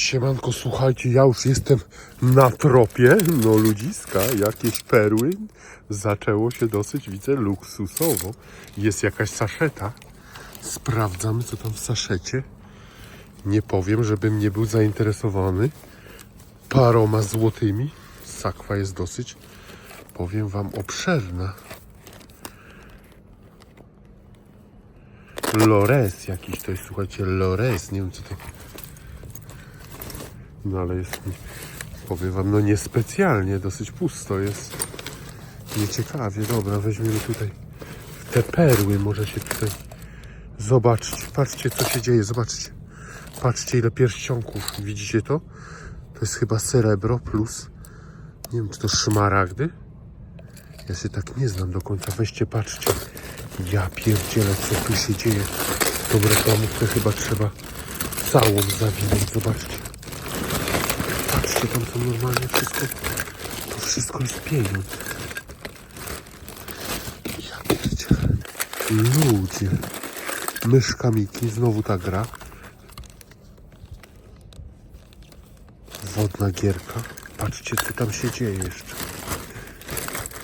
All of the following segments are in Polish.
Siemanko, słuchajcie, ja już jestem na tropie, no ludziska, jakieś perły. Zaczęło się dosyć, widzę, luksusowo. Jest jakaś saszeta. Sprawdzamy, co tam w saszecie. Nie powiem, żebym nie był zainteresowany paroma złotymi. Sakwa jest dosyć, powiem wam, obszerna. Lores jakiś to jest, słuchajcie, Lores, nie wiem co to... No ale jest, powiem wam, no niespecjalnie, dosyć pusto jest. Nieciekawie, dobra, weźmiemy tutaj te perły, może się tutaj zobaczcie, patrzcie co się dzieje, zobaczcie. Patrzcie ile pierścionków, widzicie to? To jest chyba srebro plus, nie wiem czy to szmaragdy? Ja się tak nie znam do końca, weźcie, patrzcie. Ja pierdzielę, co tu się dzieje. Tą reklamówkę chyba trzeba całą zawinąć, zobaczcie. Patrzcie, tam to normalnie wszystko, to wszystko jest pieniądz. Ja pierdzielę. Ludzie. Myszka Miki, znowu ta gra. Wodna gierka. Patrzcie, co tam się dzieje jeszcze.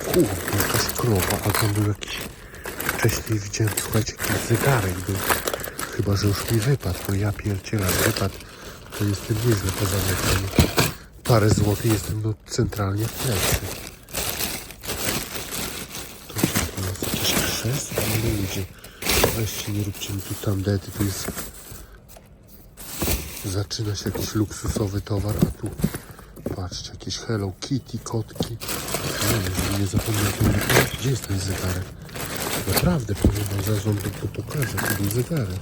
Kurde, jakaś krowa, a tam był jakiś... Wcześniej widziałem, słuchajcie, jakiś zegarek był. Chyba, że już mi wypadł. No ja pierdzielę, wypadł. To jestem nieźle pozamiatany. Parę złotych jestem no, centralnie w plecy. To to jest? Jakiś? No ludzie. Weźcie, nie róbcie mi tu tandety. Tu jest... Zaczyna się jakiś luksusowy towar, a tu patrzcie, jakieś Hello Kitty, kotki. Nie wiem, nie zapomniał zegarek. Gdzie jest ten zegarek? Naprawdę powiem wam, zaraz wam to, to to był zegarek.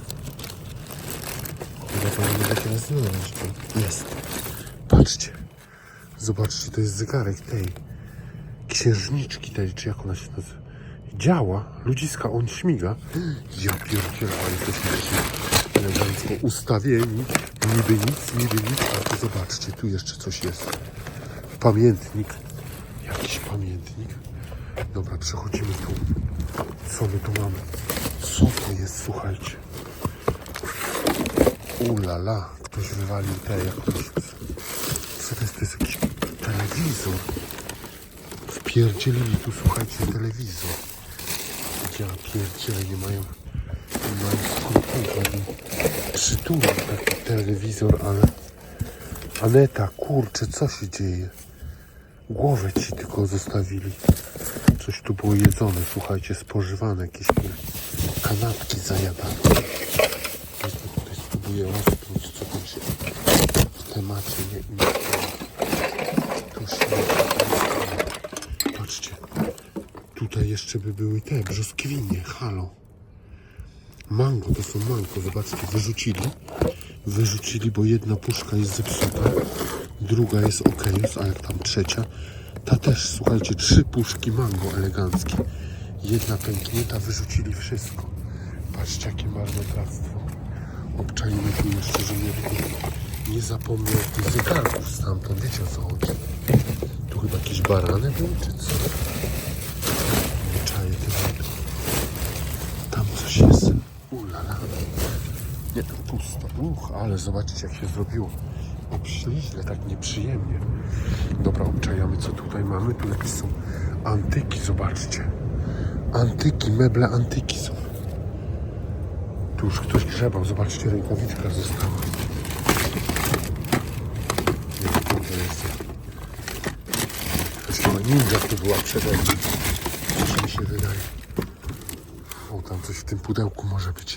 Chyba pan będę teraz znaleźć, bo jest. Patrzcie. Zobaczcie, to jest zegarek tej księżniczki tej, czy jak ona się nazywa. Działa, ludziska, on śmiga. Ja pierdzielę, ale to się elegancko ustawieni. Niby nic, niby nic, a tu zobaczcie, tu jeszcze coś jest. Pamiętnik. Jakiś pamiętnik. Dobra, przechodzimy tu. Co my tu mamy? Co to jest, słuchajcie? Ulala, ktoś wywalił te, jak to. Co to jest? To jest jakiś telewizor. Wpierdzielili tu, słuchajcie, telewizor. Ja pierdzielę, nie mają... Nie mają skrupułów, Przytulą taki telewizor, ale... Aneta, kurczę, co się dzieje? Głowę ci tylko zostawili. Coś tu było jedzone, słuchajcie, spożywane, jakieś kanapki zajadane. Tutaj spróbuję rozpiąć, co tam się w temacie nie nie- Się Patrzcie, tutaj jeszcze by były te brzoskwinie, halo. Mango, to są mango, zobaczcie, wyrzucili. Wyrzucili, bo jedna puszka jest zepsuta, druga jest ok, a jak tam trzecia, ta też, słuchajcie, trzy puszki mango eleganckie. Jedna pęknięta, wyrzucili wszystko. Patrzcie, jakie marnotrawstwo. Obczajmy tu jeszcze, że nie, nie zapomniał tych zegarków stamtąd, wiecie o co chodzi. Chyba jakieś barany były, czy co? Nie czaję tego. Tam coś jest. Ulala. Nie, pusto. Uch, ale zobaczcie jak się zrobiło. Obśliźle, tak nieprzyjemnie. Dobra, obczajamy co tutaj mamy. Tu jakieś są antyki, zobaczcie. Antyki, meble antyki są. Tu już ktoś grzebał, zobaczcie, rękawiczka została. Nie wiem, co to jest. Jakaś chyba ninja tu była przede mną. Mi się wydaje. O, tam coś w tym pudełku może być.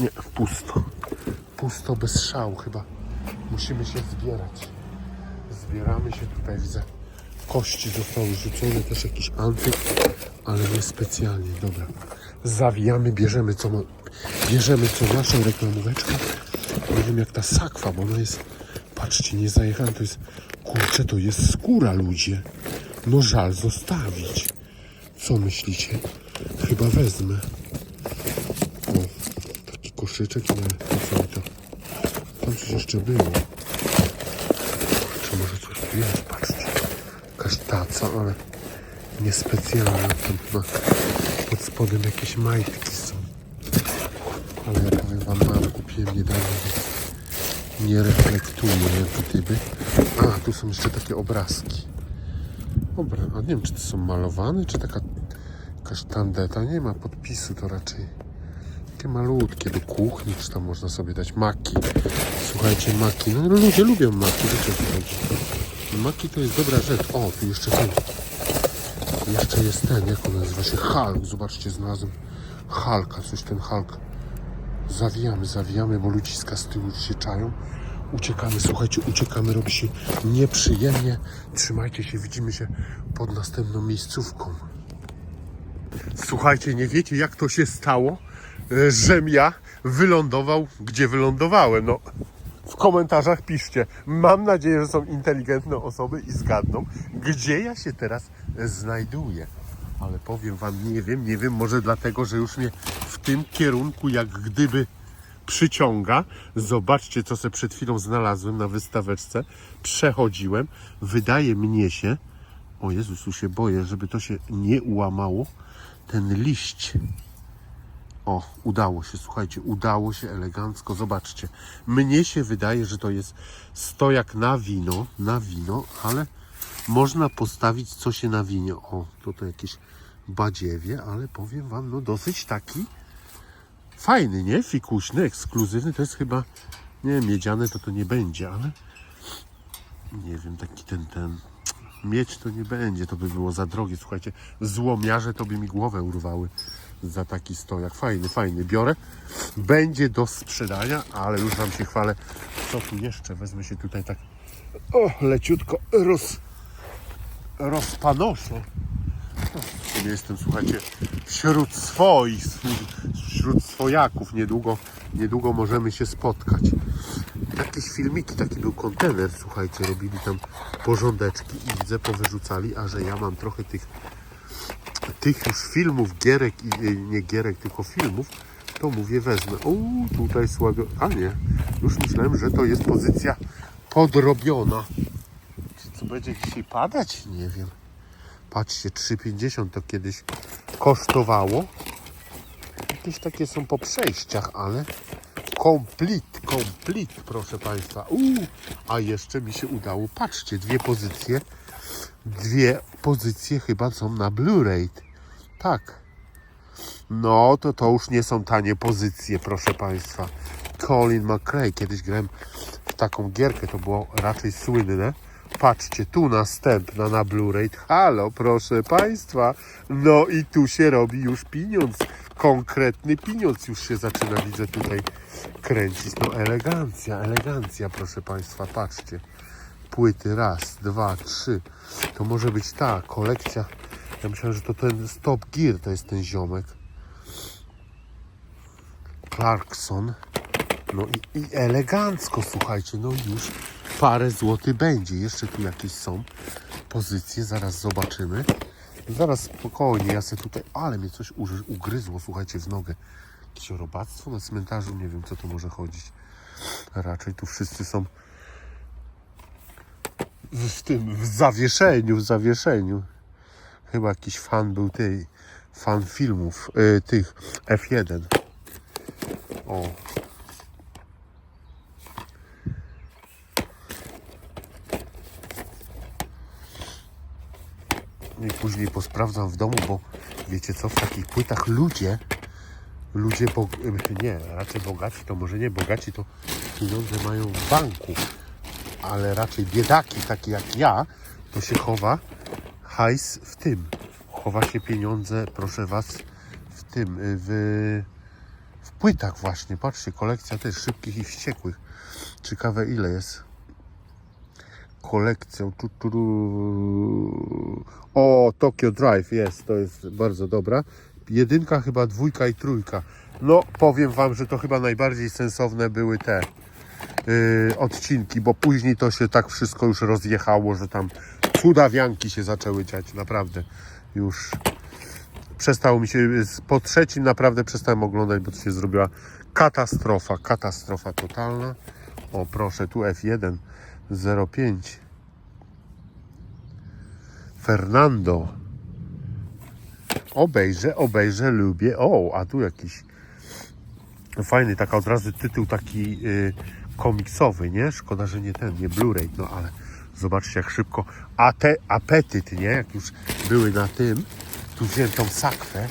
Nie, pusto. Pusto, bez szału chyba. Musimy się zbierać. Zbieramy się tutaj, widzę. Kości zostały rzucone, też jakiś antyk, ale nie specjalnie. Dobra. Zawijamy, bierzemy co, bierzemy co naszą reklamóweczkę. Nie wiem jak ta sakwa, bo ona jest, patrzcie, nie zajechałem, to jest, kurczę, to jest skóra, ludzie. No żal zostawić. Co myślicie? Chyba wezmę. O, taki koszyczek po co mi to? Tam coś jeszcze było. Czy może coś tu jest? Patrzcie. Jakaś taca, ale niespecjalna. Tam chyba pod spodem jakieś majtki są. Ale ja powiem wam, mam kupiłem niedawno, nie reflektuje jak. A, tu są jeszcze takie obrazki. Dobra, a nie wiem, czy to są malowane, czy taka jakaś tandeta. Nie ma podpisu, to raczej takie malutkie do kuchni, czy tam można sobie dać maki. Słuchajcie, maki. No ludzie lubią maki, wiecie co chodzi. Maki to jest dobra rzecz. O, tu jeszcze ten. Jeszcze jest ten, jak on nazywa się? Hulk. Zobaczcie, znalazłem Hulka, coś ten Hulk. Zawijamy, zawijamy, bo ludziska z tyłu się czają. Uciekamy, słuchajcie, uciekamy, robi się nieprzyjemnie. Trzymajcie się, widzimy się pod następną miejscówką. Słuchajcie, nie wiecie jak to się stało, e, żem ja wylądował, gdzie wylądowałem. No, w komentarzach piszcie. Mam nadzieję, że są inteligentne osoby i zgadną, gdzie ja się teraz znajduję. Ale powiem wam, nie wiem, nie wiem, może dlatego, że już mnie tym kierunku jak gdyby przyciąga. Zobaczcie, co sobie przed chwilą znalazłem na wystaweczce. Przechodziłem. Wydaje mnie się, o Jezus, tu się boję, żeby to się nie ułamało. Ten liść. O, udało się, słuchajcie, udało się elegancko. Zobaczcie. Mnie się wydaje, że to jest stojak na wino, na wino, ale można postawić co się na winie. O, to jakieś badziewie, ale powiem wam, no dosyć taki fajny, nie? Fikuśny, ekskluzywny. To jest chyba, nie wiem, miedziane to to nie będzie, ale nie wiem, taki ten, ten mieć to nie będzie, to by było za drogie. Słuchajcie, złomiarze to by mi głowę urwały za taki stojak. Fajny, fajny. Biorę. Będzie do sprzedania, ale już wam się chwalę. Co tu jeszcze? Wezmę się tutaj tak o, leciutko roz, rozpanoszę. Nie jestem, słuchajcie, wśród swoich, wśród swojaków. Niedługo, niedługo możemy się spotkać. Jakieś filmiki, taki był kontener, słuchajcie, robili tam porządeczki i widzę, powyrzucali, a że ja mam trochę tych tych już filmów, gierek i i nie gierek, tylko filmów, to mówię wezmę. O, tutaj słabo. A nie, już myślałem, że to jest pozycja podrobiona. Czy co będzie dzisiaj padać? Nie wiem. Patrzcie, 3,50 to kiedyś kosztowało. Jakieś takie są po przejściach, ale komplet, komplet, proszę Państwa. Uuu, a jeszcze mi się udało, patrzcie, dwie pozycje. Dwie pozycje chyba są na Blu-ray. Tak. No, to to już nie są tanie pozycje, proszę Państwa. Colin McRae, kiedyś grałem w taką gierkę, to było raczej słynne. Patrzcie, tu następna na Blu-ray. Halo, proszę Państwa. No i tu się robi już pieniądz. Konkretny pieniądz już się zaczyna, widzę tutaj kręcić. No elegancja, elegancja, proszę Państwa, patrzcie. Płyty raz, dwa, trzy. To może być ta kolekcja. Ja myślałem, że to ten Stop Gear to jest ten ziomek. Clarkson. No i, i elegancko, słuchajcie, no już parę złotych będzie. Jeszcze tu jakieś są pozycje, zaraz zobaczymy. Zaraz spokojnie, ja sobie tutaj, ale mnie coś ugryzło, słuchajcie, w nogę. Jakieś robactwo na cmentarzu, nie wiem co to może chodzić. Raczej tu wszyscy są w, tym, w zawieszeniu, w zawieszeniu. Chyba jakiś fan był tej, fan filmów, y, tych F1. O. I później posprawdzam w domu, bo wiecie co, w takich płytach ludzie, ludzie, bo, nie, raczej bogaci, to może nie bogaci, to pieniądze mają w banku, ale raczej biedaki, takie jak ja, to się chowa hajs w tym. Chowa się pieniądze, proszę Was, w tym, y, w, w płytach właśnie. Patrzcie, kolekcja też szybkich i wściekłych. Ciekawe ile jest. Kolekcją. Tu, tu, tu. O, Tokyo Drive jest, to jest bardzo dobra. Jedynka, chyba dwójka i trójka. No, powiem Wam, że to chyba najbardziej sensowne były te yy, odcinki, bo później to się tak wszystko już rozjechało, że tam cudawianki się zaczęły dziać, naprawdę już przestało mi się, po trzecim naprawdę przestałem oglądać, bo to się zrobiła katastrofa, katastrofa totalna. O proszę, tu F1 05 Fernando obejrzę, obejrzę, lubię, o, a tu jakiś fajny, taka od razu tytuł taki y, komiksowy, nie? Szkoda, że nie ten, nie Blu-ray, no ale zobaczcie jak szybko. A te apetyt, nie? Jak już były na tym, tu wziąłem tą sakwę,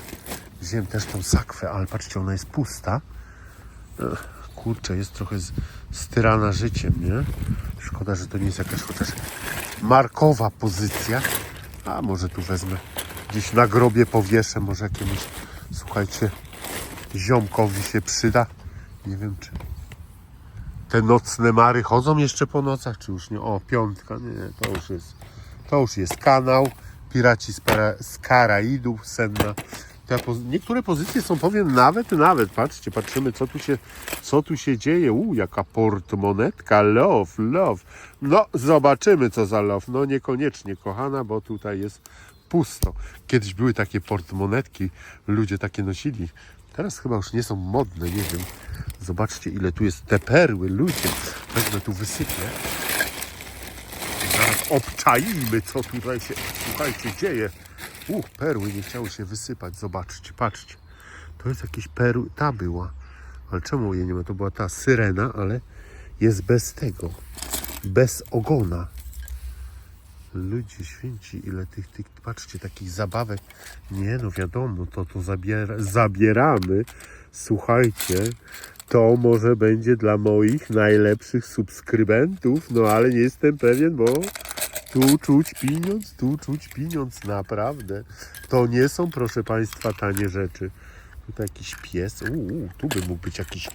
wziąłem też tą sakwę, ale patrzcie, ona jest pusta. Ech, kurczę, jest trochę z, styrana życiem, nie? Szkoda, że to nie jest jakaś chociaż markowa pozycja. A może tu wezmę, gdzieś na grobie powieszę, może jakiemuś, słuchajcie, ziomkowi się przyda. Nie wiem, czy te nocne mary chodzą jeszcze po nocach, czy już nie? O, piątka, nie, to już jest, to już jest kanał. Piraci z, para, z Karaidów, Senna. Poz- niektóre pozycje są, powiem, nawet, nawet, patrzcie, patrzymy, co tu się, co tu się dzieje. U, jaka portmonetka, love, love. No, zobaczymy, co za love. No, niekoniecznie, kochana, bo tutaj jest pusto. Kiedyś były takie portmonetki, ludzie takie nosili. Teraz chyba już nie są modne, nie wiem. Zobaczcie, ile tu jest te perły, ludzie. Wezmę tu wysypię. Zaraz obczaimy, co tutaj się, słuchajcie, dzieje. Uch, perły nie chciały się wysypać. Zobaczcie, patrzcie. To jest jakieś perły. Ta była. Ale czemu jej nie ma? To była ta syrena, ale jest bez tego. Bez ogona. Ludzie święci, ile tych, tych, patrzcie, takich zabawek. Nie, no wiadomo, to to zabiera, zabieramy. Słuchajcie, to może będzie dla moich najlepszych subskrybentów, no ale nie jestem pewien, bo tu czuć pieniądz, tu czuć pieniądz, naprawdę. To nie są, proszę Państwa, tanie rzeczy. Tutaj jakiś pies, uuu, tu by mógł być jakiś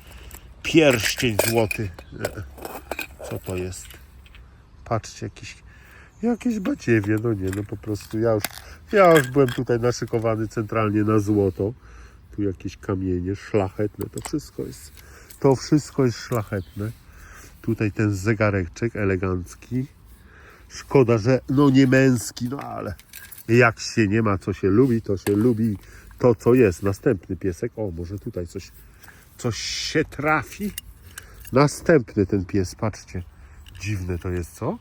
pierścień złoty. E, Co to jest? Patrzcie, jakiś Jakieś badziewie, no nie, no po prostu ja już, ja już byłem tutaj naszykowany centralnie na złoto. Tu jakieś kamienie szlachetne, to wszystko jest, to wszystko jest szlachetne. Tutaj ten zegareczek elegancki. Szkoda, że no nie męski, no ale jak się nie ma, co się lubi, to się lubi to, co jest. Następny piesek, o może tutaj coś, coś się trafi. Następny ten pies, patrzcie. Dziwne to jest, co?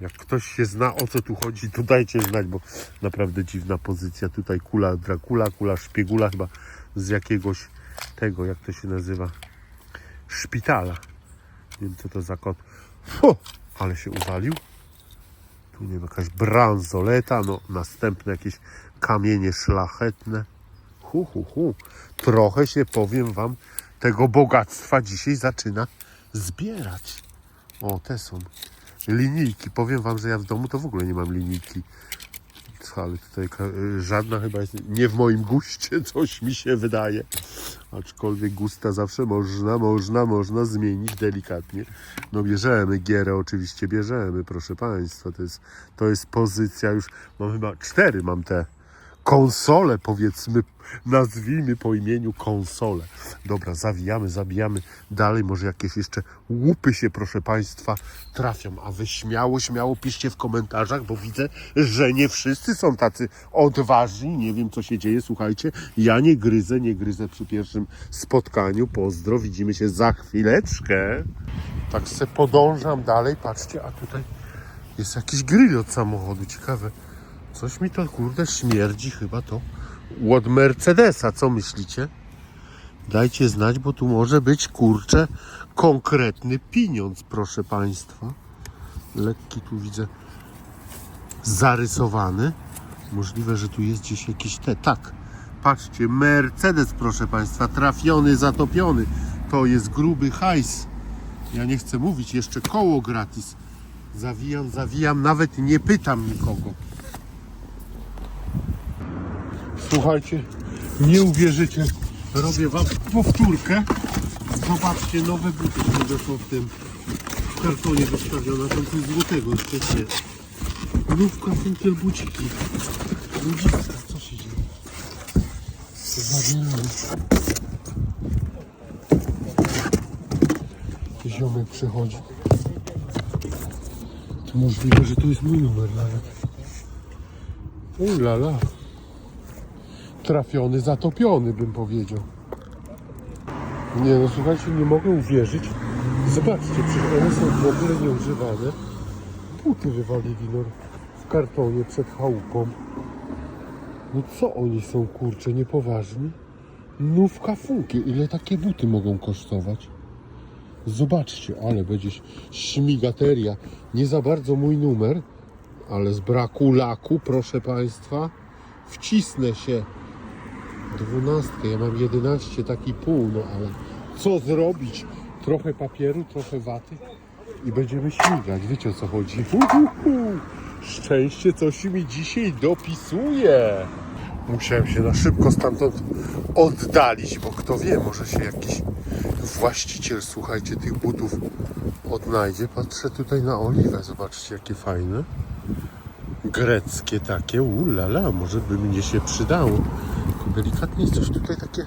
Jak ktoś się zna o co tu chodzi, to dajcie znać, bo naprawdę dziwna pozycja. Tutaj kula Dracula, kula szpiegula chyba z jakiegoś tego, jak to się nazywa, szpitala. Nie wiem co to za kot. Fu, ale się uwalił. Tu nie wiem, jakaś bransoleta, no następne jakieś kamienie szlachetne. Hu, hu, hu. Trochę się, powiem wam, tego bogactwa dzisiaj zaczyna zbierać. O, te są linijki. Powiem wam, że ja w domu to w ogóle nie mam linijki. Ale tutaj żadna chyba jest nie w moim guście, coś mi się wydaje. Aczkolwiek gusta zawsze można, można, można zmienić delikatnie. No bierzemy gierę, oczywiście bierzemy, proszę Państwa. To jest, to jest pozycja już, mam chyba cztery mam te konsole, powiedzmy, nazwijmy po imieniu konsole. Dobra, zawijamy, zabijamy dalej, może jakieś jeszcze łupy się, proszę Państwa, trafią, a Wy śmiało, śmiało piszcie w komentarzach, bo widzę, że nie wszyscy są tacy odważni, nie wiem co się dzieje, słuchajcie, ja nie gryzę, nie gryzę przy pierwszym spotkaniu, pozdro, widzimy się za chwileczkę. Tak se podążam dalej, patrzcie, a tutaj jest jakiś grill od samochodu, ciekawe. Coś mi to kurde śmierdzi chyba to od Mercedesa, co myślicie? Dajcie znać, bo tu może być kurczę konkretny pieniądz, proszę Państwa. Lekki tu widzę zarysowany. Możliwe, że tu jest gdzieś jakiś te. Tak, patrzcie, Mercedes, proszę Państwa, trafiony, zatopiony. To jest gruby hajs. Ja nie chcę mówić, jeszcze koło gratis. Zawijam, zawijam, nawet nie pytam nikogo. Słuchajcie, nie uwierzycie, robię wam powtórkę. Zobaczcie, nowe buty, które są w tym w kartonie wystawione, tam coś złotego jeszcze jest. Nówka funkiel buciki. Ludziska, co się dzieje? Zabieramy. Ziomek przychodzi. To możliwe, że to jest mój numer nawet. Uj la la trafiony, zatopiony, bym powiedział. Nie no, słuchajcie, nie mogę uwierzyć. Zobaczcie, przecież one są w ogóle nieużywane. Buty wywalili no, w kartonie przed chałupą. No co oni są, kurcze, niepoważni? Nówka funkie. Ile takie buty mogą kosztować? Zobaczcie, ale będzie śmigateria. Nie za bardzo mój numer, ale z braku laku, proszę Państwa, wcisnę się dwunastkę. Ja mam 11, taki pół, no ale co zrobić? Trochę papieru, trochę waty i będziemy śmigać. Wiecie o co chodzi? Hu, hu, hu. Szczęście coś mi dzisiaj dopisuje. Musiałem się na szybko stamtąd oddalić, bo kto wie, może się jakiś właściciel, słuchajcie, tych butów odnajdzie. Patrzę tutaj na oliwę, zobaczcie jakie fajne. Greckie takie, ulala, może by mnie się przydało. Delikatnie jest coś tutaj takie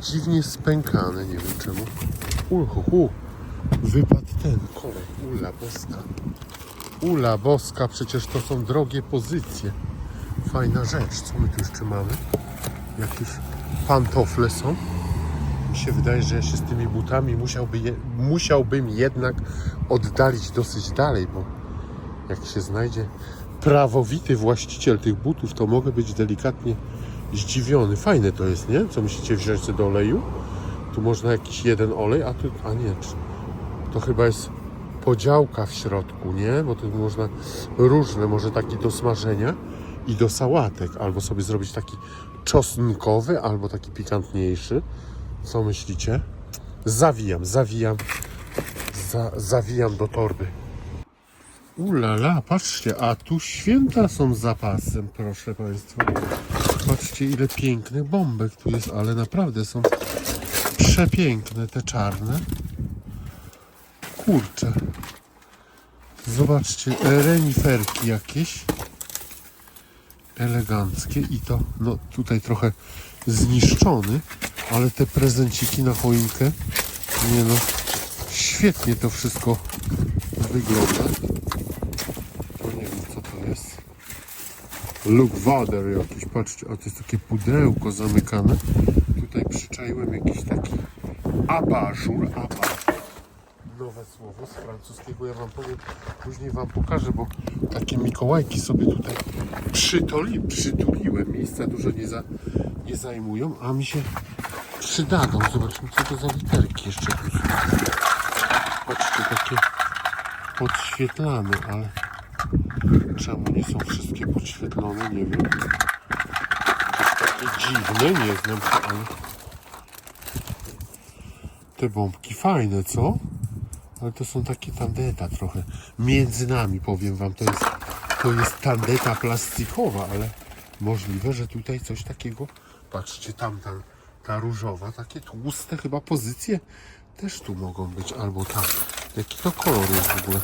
dziwnie spękane, nie wiem czemu. Uhu, wypadł ten korek, ula boska. Ula boska, przecież to są drogie pozycje. Fajna rzecz. Co my tu jeszcze mamy? Jakieś pantofle są. Mi się wydaje, że ja się z tymi butami musiałby je, musiałbym jednak oddalić dosyć dalej, bo jak się znajdzie prawowity właściciel tych butów, to mogę być delikatnie zdziwiony. Fajne to jest, nie? Co myślicie wziąć do oleju? Tu można jakiś jeden olej, a tu, a nie, to chyba jest podziałka w środku, nie? Bo tu można różne, może taki do smażenia i do sałatek, albo sobie zrobić taki czosnkowy, albo taki pikantniejszy. Co myślicie? Zawijam, zawijam, za, zawijam do torby. Ulala, patrzcie, a tu święta są zapasem, proszę Państwa. Patrzcie, ile pięknych bombek tu jest, ale naprawdę są przepiękne te czarne. Kurczę. Zobaczcie, reniferki jakieś. Eleganckie i to, no tutaj trochę zniszczony, ale te prezenciki na choinkę, nie no, świetnie to wszystko wygląda. To nie wiem co to jest. Look Wader jakiś, patrzcie, a to jest takie pudełko zamykane. Tutaj przyczaiłem jakiś taki abażur, abażur nowe słowo z francuskiego. Ja wam powiem, później wam pokażę, bo takie Mikołajki sobie tutaj przytuli, przytuliłem. Miejsca dużo nie, za, nie zajmują, a mi się przydadzą. Zobaczmy, co to za literki jeszcze. Patrzcie, takie podświetlane, ale czemu nie są wszystkie podświetlone, nie wiem. Takie dziwne, nie znam się, ale te bombki fajne, co? Ale to są takie tandeta trochę. Między nami powiem wam, to jest, to jest tandeta plastikowa, ale możliwe, że tutaj coś takiego. Patrzcie, tam ta, różowa, takie tłuste chyba pozycje też tu mogą być, albo ta. Jaki to kolor jest w ogóle?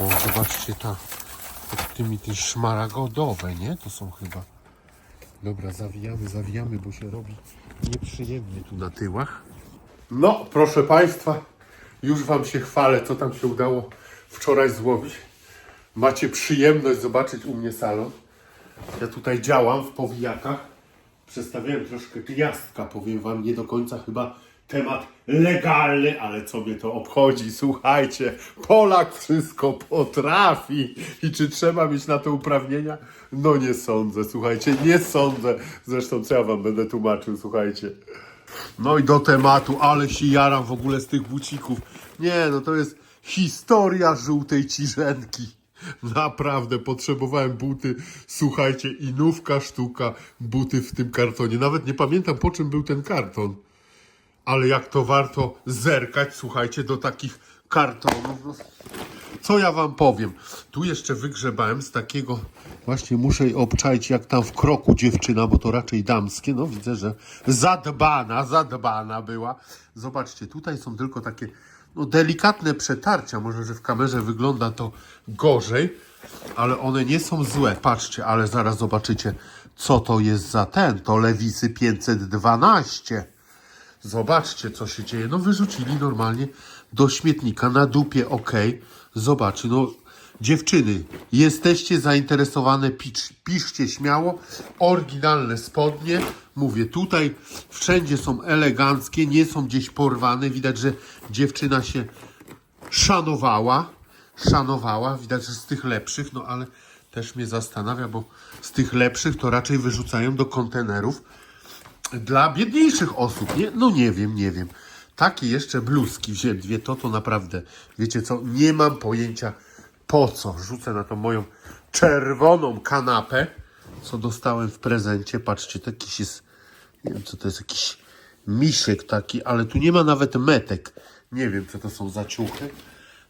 O, zobaczcie ta. Tymi te szmaragodowe, nie? To są chyba. Dobra, zawijamy, zawijamy, bo się robi nieprzyjemnie tu na tyłach. No, proszę Państwa, już Wam się chwalę, co tam się udało wczoraj złowić. Macie przyjemność zobaczyć u mnie salon. Ja tutaj działam w powijakach. Przedstawiałem troszkę gniazdka, powiem Wam, nie do końca chyba temat legalny, ale co mnie to obchodzi, słuchajcie, Polak wszystko potrafi i czy trzeba mieć na to uprawnienia? No nie sądzę, słuchajcie, nie sądzę. Zresztą co ja Wam będę tłumaczył, słuchajcie. No i do tematu, ale się jaram w ogóle z tych bucików. Nie, no to jest historia żółtej ciżenki. Naprawdę potrzebowałem buty, słuchajcie, i nówka sztuka buty w tym kartonie. Nawet nie pamiętam po czym był ten karton. Ale jak to warto zerkać, słuchajcie, do takich kartonów. No, co ja wam powiem? Tu jeszcze wygrzebałem z takiego, właśnie muszę obczaić jak tam w kroku dziewczyna, bo to raczej damskie. No widzę, że zadbana, zadbana była. Zobaczcie, tutaj są tylko takie no, delikatne przetarcia. Może, że w kamerze wygląda to gorzej, ale one nie są złe. Patrzcie, ale zaraz zobaczycie, co to jest za ten. To Lewisy 512. Zobaczcie, co się dzieje. No, wyrzucili normalnie do śmietnika na dupie, ok. Zobaczy, no, dziewczyny, jesteście zainteresowane, picz, piszcie śmiało. Oryginalne spodnie. Mówię, tutaj wszędzie są eleganckie, nie są gdzieś porwane. Widać, że dziewczyna się szanowała. Szanowała, widać, że z tych lepszych, no ale też mnie zastanawia, bo z tych lepszych to raczej wyrzucają do kontenerów dla biedniejszych osób, nie? No nie wiem, nie wiem. takie jeszcze bluzki wziąłem dwie, to to naprawdę, wiecie co, nie mam pojęcia po co. Rzucę na tą moją czerwoną kanapę, co dostałem w prezencie. Patrzcie, to jakiś jest, nie wiem co to jest, jakiś misiek taki, ale tu nie ma nawet metek. Nie wiem, co to są za ciuchy.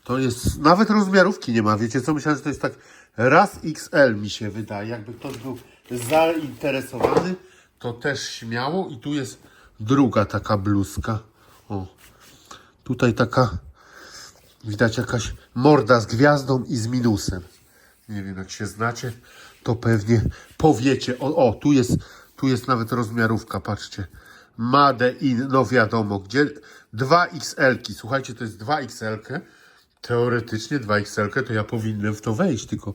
To jest, nawet rozmiarówki nie ma, wiecie co, myślałem, że to jest tak raz XL mi się wydaje. Jakby ktoś był zainteresowany, to też śmiało. I tu jest druga taka bluzka. O, tutaj taka, widać jakaś morda z gwiazdą i z minusem. Nie wiem, jak się znacie, to pewnie powiecie. O, o tu jest, tu jest nawet rozmiarówka, patrzcie. Made in, no wiadomo, gdzie 2XL-ki. Słuchajcie, to jest 2XL-kę. Teoretycznie 2XL-kę, to ja powinienem w to wejść, tylko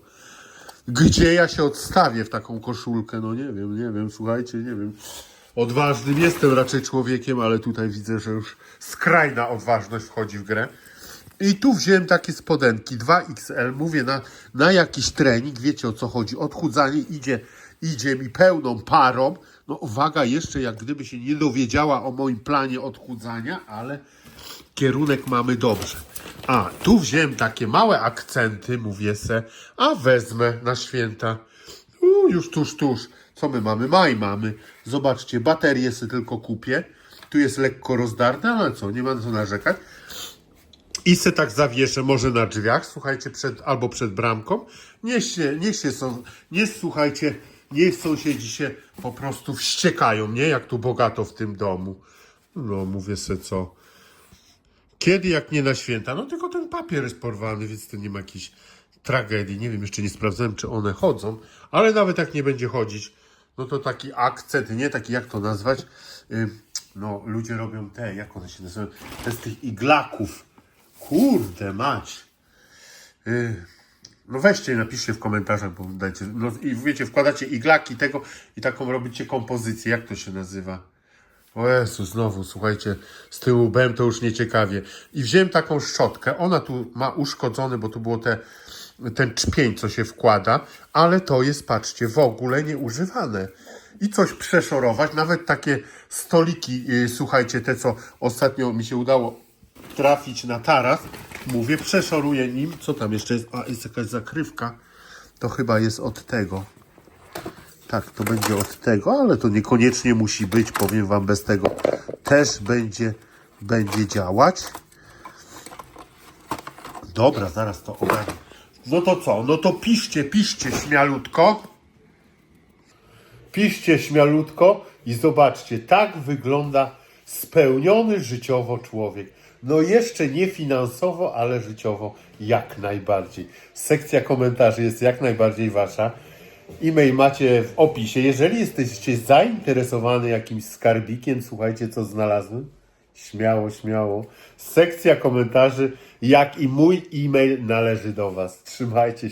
gdzie ja się odstawię w taką koszulkę? No nie wiem, nie wiem, słuchajcie, nie wiem. Odważnym jestem raczej człowiekiem, ale tutaj widzę, że już skrajna odważność wchodzi w grę. I tu wziąłem takie spodenki 2XL, mówię na, na jakiś trening, wiecie o co chodzi, odchudzanie idzie, idzie mi pełną parą. No uwaga, jeszcze jak gdyby się nie dowiedziała o moim planie odchudzania, ale kierunek mamy dobrze. A, tu wziąłem takie małe akcenty, mówię se, a wezmę na święta. U, już tuż, tuż. Co my mamy? Maj mamy. Zobaczcie, baterię sobie tylko kupię. Tu jest lekko rozdarte, ale co, nie ma co narzekać. I se tak zawieszę może na drzwiach, słuchajcie, przed, albo przed bramką. Niech się, niech się są, nie słuchajcie, niech sąsiedzi się po prostu wściekają, nie? Jak tu bogato w tym domu. No, mówię se co. Kiedy jak nie na święta? No tylko ten papier jest porwany, więc to nie ma jakiejś tragedii. Nie wiem, jeszcze nie sprawdzałem, czy one chodzą, ale nawet jak nie będzie chodzić, no to taki akcent, nie taki jak to nazwać. Ym, No, ludzie robią te, jak one się nazywają, te z tych iglaków. Kurde mać. Yy, No weźcie i napiszcie w komentarzach, bo dajcie. No i wiecie, wkładacie iglaki tego i taką robicie kompozycję. Jak to się nazywa? O Jezu, znowu, słuchajcie, z tyłu byłem to już nieciekawie. I wziąłem taką szczotkę, ona tu ma uszkodzony, bo tu było te, ten czpień, co się wkłada, ale to jest, patrzcie, w ogóle nieużywane. I coś przeszorować, nawet takie stoliki, yy, słuchajcie, te co ostatnio mi się udało trafić na taras, mówię, przeszoruję nim, co tam jeszcze jest, a jest jakaś zakrywka, to chyba jest od tego. Tak, to będzie od tego, ale to niekoniecznie musi być, powiem Wam, bez tego też będzie, będzie działać. Dobra, zaraz to ogarnę. No to co? No to piszcie, piszcie śmialutko. Piszcie śmialutko i zobaczcie, tak wygląda spełniony życiowo człowiek. No jeszcze nie finansowo, ale życiowo jak najbardziej. Sekcja komentarzy jest jak najbardziej wasza. E-mail macie w opisie. Jeżeli jesteście zainteresowany jakimś skarbikiem, słuchajcie co znalazłem. Śmiało, śmiało. Sekcja komentarzy, jak i mój e-mail należy do was. Trzymajcie się.